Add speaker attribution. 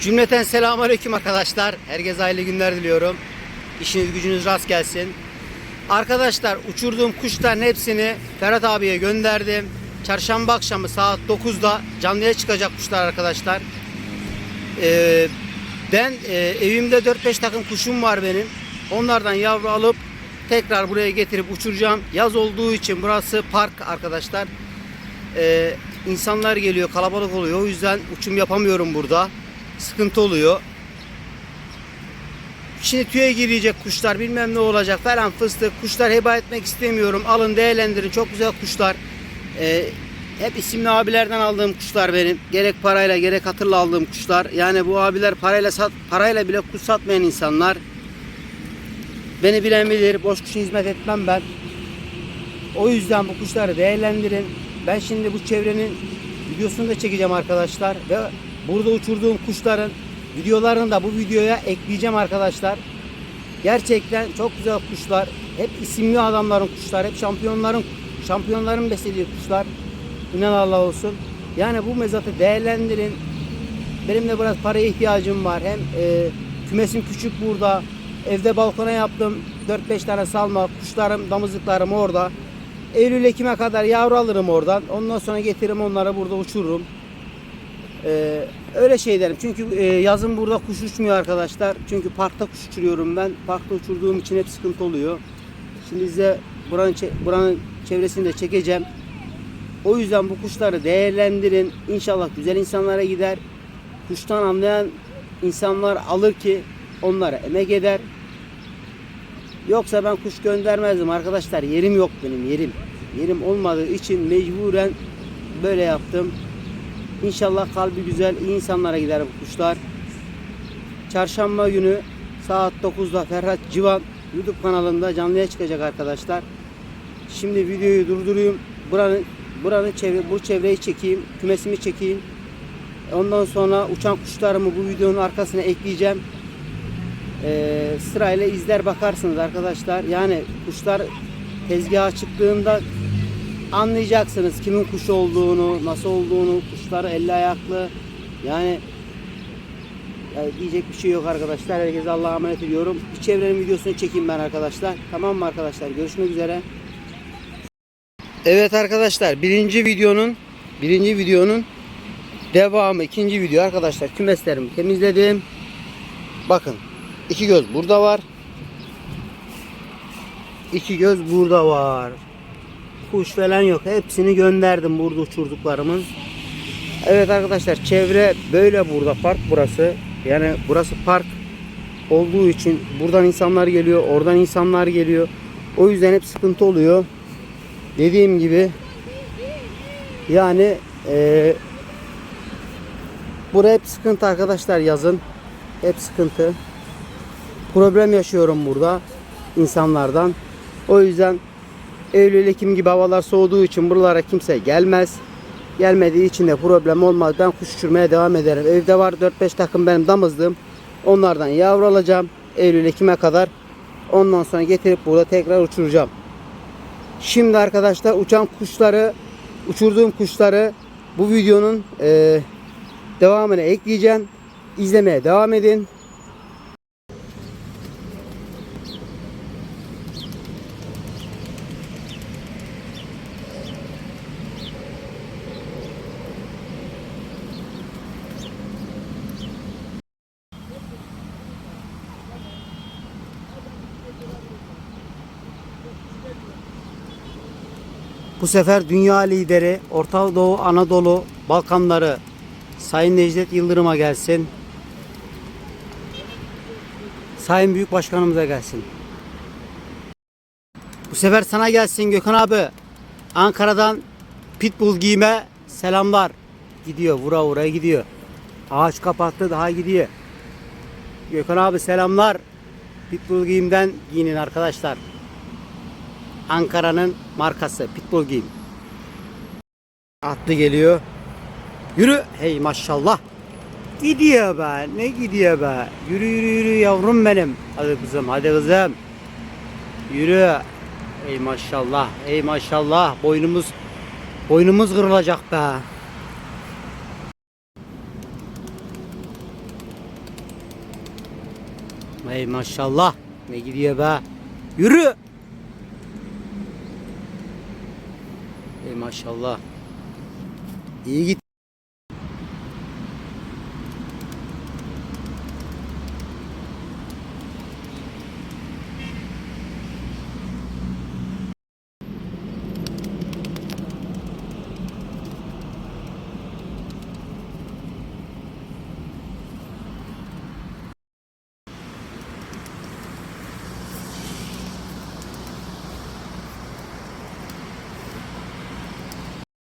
Speaker 1: Cümleten selamünaleyküm arkadaşlar. Herkese hayırlı günler diliyorum. İşiniz gücünüz rast gelsin. Arkadaşlar uçurduğum kuşların hepsini Ferhat abiye gönderdim. Çarşamba akşamı saat 9'da canlıya çıkacak kuşlar arkadaşlar. Ee, ben e, evimde 4-5 takım kuşum var benim. Onlardan yavru alıp tekrar buraya getirip uçuracağım. Yaz olduğu için burası park arkadaşlar. Ee, insanlar geliyor, kalabalık oluyor. O yüzden uçum yapamıyorum burada. Sıkıntı oluyor. Şimdi tüye girecek kuşlar bilmem ne olacak falan fıstık. Kuşlar heba etmek istemiyorum. Alın değerlendirin. Çok güzel kuşlar. Ee, hep isimli abilerden aldığım kuşlar benim. Gerek parayla gerek hatırla aldığım kuşlar. Yani bu abiler parayla sat, parayla bile kuş satmayan insanlar. Beni bilen bilir. Boş kuşa hizmet etmem ben. O yüzden bu kuşları değerlendirin. Ben şimdi bu çevrenin videosunu da çekeceğim arkadaşlar ve burada uçurduğum kuşların videolarını da bu videoya ekleyeceğim arkadaşlar. Gerçekten çok güzel kuşlar. Hep isimli adamların kuşlar, hep şampiyonların şampiyonların beslediği kuşlar. İnan Allah olsun. Yani bu mezatı değerlendirin. Benim de biraz paraya ihtiyacım var. Hem e, kümesim küçük burada. Evde balkona yaptım. 4-5 tane salma. Kuşlarım, damızlıklarım orada. Eylül Ekim'e kadar yavru alırım oradan. Ondan sonra getiririm onları burada uçururum. Ee, öyle şey derim. Çünkü e, yazın burada kuş uçmuyor arkadaşlar. Çünkü parkta kuş uçuruyorum ben. Parkta uçurduğum için hep sıkıntı oluyor. Şimdi size buranın, buranın çevresini de çekeceğim. O yüzden bu kuşları değerlendirin. İnşallah güzel insanlara gider. Kuştan anlayan insanlar alır ki onlara emek eder. Yoksa ben kuş göndermezdim arkadaşlar. Yerim yok benim yerim. Yerim olmadığı için mecburen böyle yaptım. İnşallah kalbi güzel, iyi insanlara gider bu kuşlar. Çarşamba günü saat 9'da Ferhat Civan YouTube kanalında canlıya çıkacak arkadaşlar. Şimdi videoyu durdurayım. Buranın buranın çevre bu çevreyi çekeyim, kümesimi çekeyim. Ondan sonra uçan kuşlarımı bu videonun arkasına ekleyeceğim. Ee, sırayla izler bakarsınız arkadaşlar. Yani kuşlar tezgaha çıktığında anlayacaksınız kimin kuşu olduğunu, nasıl olduğunu, kuşları elli ayaklı. Yani, yani diyecek bir şey yok arkadaşlar. Herkese Allah'a emanet ediyorum. Bir çevrenin videosunu çekeyim ben arkadaşlar. Tamam mı arkadaşlar? Görüşmek üzere. Evet arkadaşlar birinci videonun birinci videonun devamı ikinci video arkadaşlar kümeslerimi temizledim. Bakın iki göz burada var. İki göz burada var. Kuş falan yok. Hepsini gönderdim burada uçurduklarımın. Evet arkadaşlar çevre böyle burada park burası. Yani burası park olduğu için buradan insanlar geliyor, oradan insanlar geliyor. O yüzden hep sıkıntı oluyor. Dediğim gibi yani eee Bura hep sıkıntı arkadaşlar yazın. Hep sıkıntı. Problem yaşıyorum burada insanlardan. O yüzden Eylül Ekim gibi havalar soğuduğu için buralara kimse gelmez. Gelmediği için de problem olmaz. Ben kuş uçurmaya devam ederim. Evde var 4-5 takım benim damızlığım. Onlardan yavru alacağım. Eylül Ekim'e kadar. Ondan sonra getirip burada tekrar uçuracağım. Şimdi arkadaşlar uçan kuşları, uçurduğum kuşları bu videonun eee devamını ekleyeceğim. İzlemeye devam edin. Bu sefer dünya lideri Orta Doğu, Anadolu, Balkanları Sayın Necdet Yıldırım'a gelsin. Sayın Büyük Başkanımıza gelsin. Bu sefer sana gelsin Gökhan abi. Ankara'dan pitbull giyme selamlar. Gidiyor vura vura gidiyor. Ağaç kapattı daha gidiyor. Gökhan abi selamlar. Pitbull giyimden giyinin arkadaşlar. Ankara'nın markası Pitbull giyim. Atlı geliyor. Yürü. Hey maşallah. Gidiyor be. Ne gidiyor be. Yürü yürü yürü yavrum benim. Hadi kızım hadi kızım. Yürü. Ey maşallah. Ey maşallah. Boynumuz boynumuz kırılacak be. Ey maşallah. Ne gidiyor be. Yürü. Ey maşallah. İyi git.